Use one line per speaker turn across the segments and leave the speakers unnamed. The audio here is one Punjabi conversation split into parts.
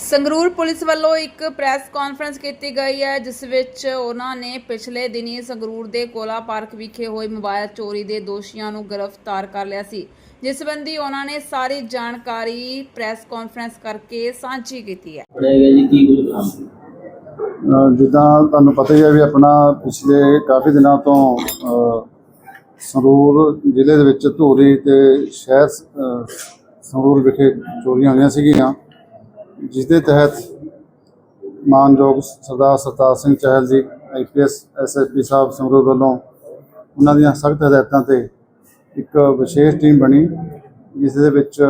ਸੰਗਰੂਰ ਪੁਲਿਸ ਵੱਲੋਂ ਇੱਕ ਪ੍ਰੈਸ ਕਾਨਫਰੰਸ ਕੀਤੀ ਗਈ ਹੈ ਜਿਸ ਵਿੱਚ ਉਹਨਾਂ ਨੇ ਪਿਛਲੇ ਦਿਨੀ ਸੰਗਰੂਰ ਦੇ ਕੋਲਾ ਪਾਰਕ ਵਿਖੇ ਹੋਈ ਮੋਬਾਈਲ ਚੋਰੀ ਦੇ ਦੋਸ਼ੀਆਂ ਨੂੰ ਗ੍ਰਿਫਤਾਰ ਕਰ ਲਿਆ ਸੀ ਜਿਸ ਸੰਬੰਧੀ ਉਹਨਾਂ ਨੇ ਸਾਰੀ ਜਾਣਕਾਰੀ ਪ੍ਰੈਸ ਕਾਨਫਰੰਸ ਕਰਕੇ ਸਾਂਝੀ ਕੀਤੀ ਹੈ
ਜੀ ਕੀ ਕੁਝ?
ਅਹ ਜਿੱਦਾਂ ਤੁਹਾਨੂੰ ਪਤਾ ਹੀ ਹੈ ਵੀ ਆਪਣਾ ਪਿਛਲੇ ਕਾਫੀ ਦਿਨਾਂ ਤੋਂ ਅਹ, ਸੰਗਰੂਰ ਜ਼ਿਲ੍ਹੇ ਦੇ ਵਿੱਚ ਧੂਰੀ ਤੇ ਸ਼ਹਿਰ ਅਹ, ਸੰਗਰੂਰ ਵਿਖੇ ਚੋਰੀਆਂ ਹੋਈਆਂ ਸੀਗੀਆਂ ਜਿਸ ਦੇ ਤਹਿਤ ਮਾਨਯੋਗ ਸਰਦਾਰ ਸਰਤਾਜ ਸਿੰਘ ਚਹਿਲ ਜੀ ਆਈਪੀਐਸ ਐਸਐਸਪੀ ਸਾਹਿਬ ਸੰਗਰੂਰ ਵੱਲੋਂ ਉਹਨਾਂ ਦੀਆਂ ਸਖਤ ਹਦਾਇਤਾਂ ਤੇ ਇੱਕ ਵਿਸ਼ੇਸ਼ ਟੀਮ ਬਣੀ ਜਿਸ ਦੇ ਵਿੱਚ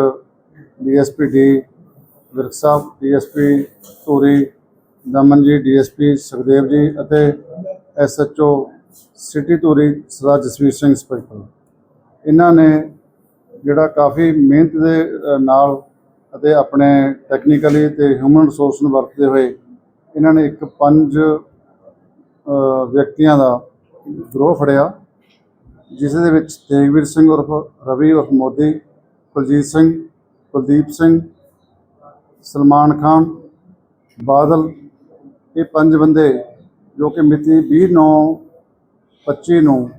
ਡੀਐਸਪੀ ਡੀ ਵਿਰਕ ਸਾਹਿਬ ਡੀਐਸਪੀ ਧੂਰੀ ਦਮਨ ਜੀ ਡੀਐਸਪੀ ਸੁਖਦੇਵ ਜੀ ਅਤੇ SHO city Dhuri Sardar Jasvir Singh inspector ਇਹਨਾਂ ਨੇ ਜਿਹੜਾ ਕਾਫੀ ਮਿਹਨਤ ਦੇ ਨਾਲ ਅਤੇ ਆਪਣੇ ਟੈਕਨੀਕਲੀ ਤੇ ਹਿਊਮਨ ਰਿਸੋਰਸ ਨੂੰ ਵਰਤਦੇ ਹੋਏ ਇਹਨਾਂ ਨੇ ਇੱਕ ਪੰਜ ਵਿਅਕਤੀਆਂ ਦਾ ਗਰੋਹ ਫੜਿਆ ਜਿਸ ਦੇ ਵਿੱਚ ਤੇਗਵੀਰ ਸਿੰਘ ਉਰਫ ਰਵੀ ਉਰਫ ਮੋਦੀ, ਕੁਲਜੀਤ ਸਿੰਘ, ਕੁਲਦੀਪ ਸਿੰਘ, ਸਲਮਾਨ ਖਾਨ, ਬਾਦਲ, ਇਹ ਪੰਜ ਬੰਦੇ ਜੋ ਕਿ ਮਿਤੀ 29/25 ਨੂੰ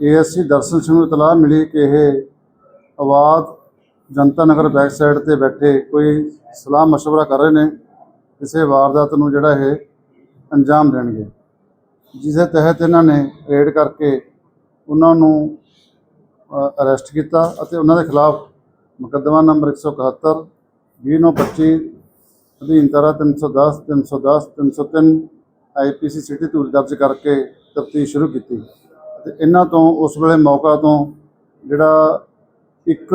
ਏਐਸਸੀ ਦਰਸ਼ਨ ਸਿੰਘ ਨੂੰ ਇਤਲਾਹ ਮਿਲੀ ਕਿ ਇਹ ਆਵਾਜ਼ ਜਨਤਾ ਨਗਰ ਬੈਕ ਸਾਈਡ ਤੇ ਬੈਠੇ ਕੋਈ ਸਲਾਹ مشورہ ਕਰ ਰਹੇ ਨੇ ਕਿਸੇ ਵਾਰਦਾਤ ਨੂੰ ਜਿਹੜਾ ਇਹ ਅੰਜਾਮ ਦੇਣਗੇ ਜਿਸ ਦੇ ਤਹਿਤ ਇਹਨਾਂ ਨੇ ਰੇਡ ਕਰਕੇ ਉਹਨਾਂ ਨੂੰ ਅਰੈਸਟ ਕੀਤਾ ਅਤੇ ਉਹਨਾਂ ਦੇ ਖਿਲਾਫ ਮੁਕੱਦਮਾ ਨੰਬਰ 171 2925 ਅਧੀਨ ਧਾਰਾ 310 310 303 ਆਈਪੀਸੀ ਸਿਟੀ ਧੂਰੀ ਦਰਜ ਕਰਕੇ ਤਫਤੀਸ਼ ਸ਼ੁਰੂ ਕੀਤੀ ਤੇ ਇਹਨਾਂ ਤੋਂ ਉਸ ਵੇਲੇ ਮੌਕਾ ਤੋਂ ਜਿਹੜਾ ਇੱਕ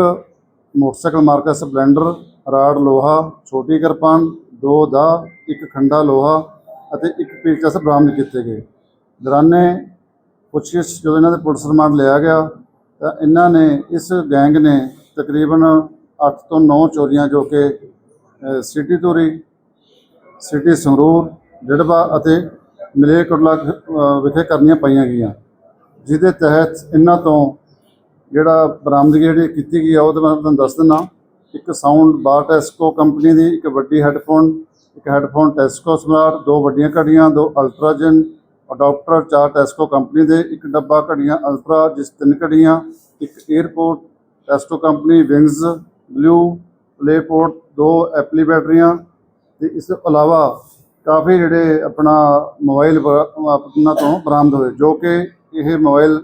ਮੋਟਰਸਾਈਕਲ ਮਾਰਕਾ ਸਪਲੈਂਡਰ ਰਾੜ ਲੋਹਾ ਛੋਟੀ ਕਿਰਪਾਨ ਦੋ ਦਾ ਇੱਕ ਖੰਡਾ ਲੋਹਾ ਅਤੇ ਇੱਕ ਪੇਚਕਸ ਬਰਾਮਦ ਕੀਤੇ ਗਏ। ਦੌਰਾਨੇ ਪੁੱਛਗਿੱਛ ਜਦੋਂ ਇਹਨਾਂ ਦੇ ਪੁਲਿਸ ਰਿਮਾਂਡ ਲਿਆ ਗਿਆ ਤਾਂ ਇਹਨਾਂ ਨੇ ਇਸ ਗੈਂਗ ਨੇ ਤਕਰੀਬਨ 8 ਤੋਂ 9 ਚੋਰੀਆਂ ਜੋ ਕਿ ਸਿਟੀ ਧੂਰੀ ਸਿਟੀ ਸੰਗਰੂਰ ਡਿੜਬਾ ਅਤੇ ਮਲੇਰਕੋਟਲਾ ਅ, ਵਿਖੇ ਕਰਨੀਆਂ ਪਈਆਂ ਗਈਆਂ। ਜਿਹਦੇ ਤਹਿਤ ਇਹਨਾਂ ਤੋਂ ਜਿਹੜਾ ਬਰਾਮਦਗੀ ਜਿਹੜੀ ਕੀਤੀ ਗਈ ਆ, ਉਹ ਉਹਦੇ ਮੈਂ ਤੁਹਾਨੂੰ ਦੱਸ ਦਿੰਦਾ। ਇੱਕ ਸਾਊਂਡ ਬਾਰ ਟੈਸਕੋ ਕੰਪਨੀ ਦੀ ਇੱਕ ਵੱਡੀ ਹੈੱਡਫੋਨ ਇੱਕ ਹੈੱਡਫੋਨ ਟੈਸਕੋ ਸਮਾਰਟ, ਦੋ ਵੱਡੀਆਂ ਘੜੀਆਂ, ਦੋ ਅਲਟਰਾਜਨ ਅਡਾਪਟਰ ਚਾਰ ਟੈਸਕੋ ਕੰਪਨੀ ਦੇ, ਇੱਕ ਡੱਬਾ ਘੜੀਆਂ ਅਲਟਰਾ ਜਿਸ ਤਿੰਨ ਘੜੀਆਂ, ਇੱਕ airport Tesco company wings blue ਪਲੇਪੋਰਟ ਦੋ ਐਪਲੀ ਬੈਟਰੀਆਂ ਤੇ ਇਸ ਤੋਂ ਇਲਾਵਾ ਕਾਫੀ ਜਿਹੜੇ ਆਪਣਾ ਮੋਬਾਈਲ ਆਪਣਾ ਤੋਂ ਬਰਾਮਦ ਹੋਏ, ਜੋ ਕਿ ਇਹ ਮੋਬਾਈਲ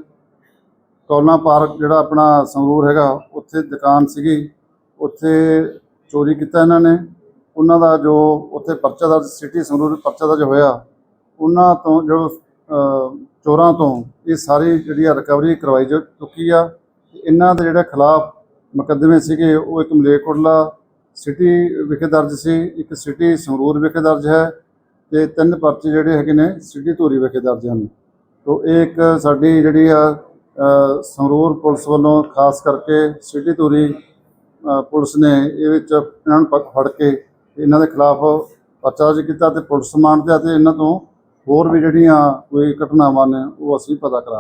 ਕੌਲਾਂ ਪਾਰਕ ਜਿਹੜਾ ਆਪਣਾ ਸੰਗਰੂਰ ਹੈਗਾ, ਉੱਥੇ ਦੁਕਾਨ ਸੀਗੀ। ਉੱਥੇ ਚੋਰੀ ਕੀਤਾ ਇਹਨਾਂ ਨੇ। ਉਹਨਾਂ ਦਾ ਜੋ ਉੱਥੇ ਪਰਚਾ ਦਰਜ, ਸਿਟੀ ਸੰਗਰੂਰ ਪਰਚਾ ਦਰਜ ਹੋਇਆ, ਉਹਨਾਂ ਤੋਂ ਜੋ ਚੋਰਾਂ ਤੋਂ ਇਹ ਸਾਰੀ ਜਿਹੜੀ ਆ ਰਿਕਵਰੀ ਕਰਵਾਈ ਜਾ ਚੁੱਕੀ ਆ। ਇਹਨਾਂ ਦੇ ਜਿਹੜੇ ਖਿਲਾਫ ਮੁਕੱਦਮੇ ਸੀਗੇ, ਉਹ ਇੱਕ ਮਲੇਰਕੋਟਲਾ ਸਿਟੀ ਵਿਖੇ ਦਰਜ ਸੀ, ਇੱਕ ਸਿਟੀ ਸੰਗਰੂਰ ਵਿਖੇ ਦਰਜ ਹੈ ਤੇ ਤਿੰਨ ਪਰਚੇ ਜਿਹੜੇ ਹੈਗੇ ਨੇ ਸਿਟੀ ਧੂਰੀ ਵਿਖੇ ਦਰਜ ਹਨ। ਤੋ ਇਹ ਇੱਕ ਸਾਡੀ ਜਿਹੜੀ ਆ ਸੰਗਰੂਰ ਪੁਲਿਸ ਵੱਲੋਂ ਖਾਸ ਕਰਕੇ ਸਿਟੀ ਧੂਰੀ ਪੁਲਿਸ ਨੇ ਇਹ ਵਿੱਚ ਇਹਨਾਂ ਨੂੰ ਪਕ- ਫੜ ਕੇ ਇਹਨਾਂ ਦੇ ਖਿਲਾਫ ਪਰਚਾ ਦਰਜ ਕੀਤਾ ਤੇ ਪੁਲਿਸ ਮਾਨਤੇ ਅਤੇ ਇਹਨਾਂ ਤੋਂ ਹੋਰ ਵੀ ਜਿਹੜੀਆਂ ਕੋਈ ਘਟਨਾਵਾਂ ਨੇ ਉਹ ਅਸੀਂ ਪਤਾ ਕਰਾ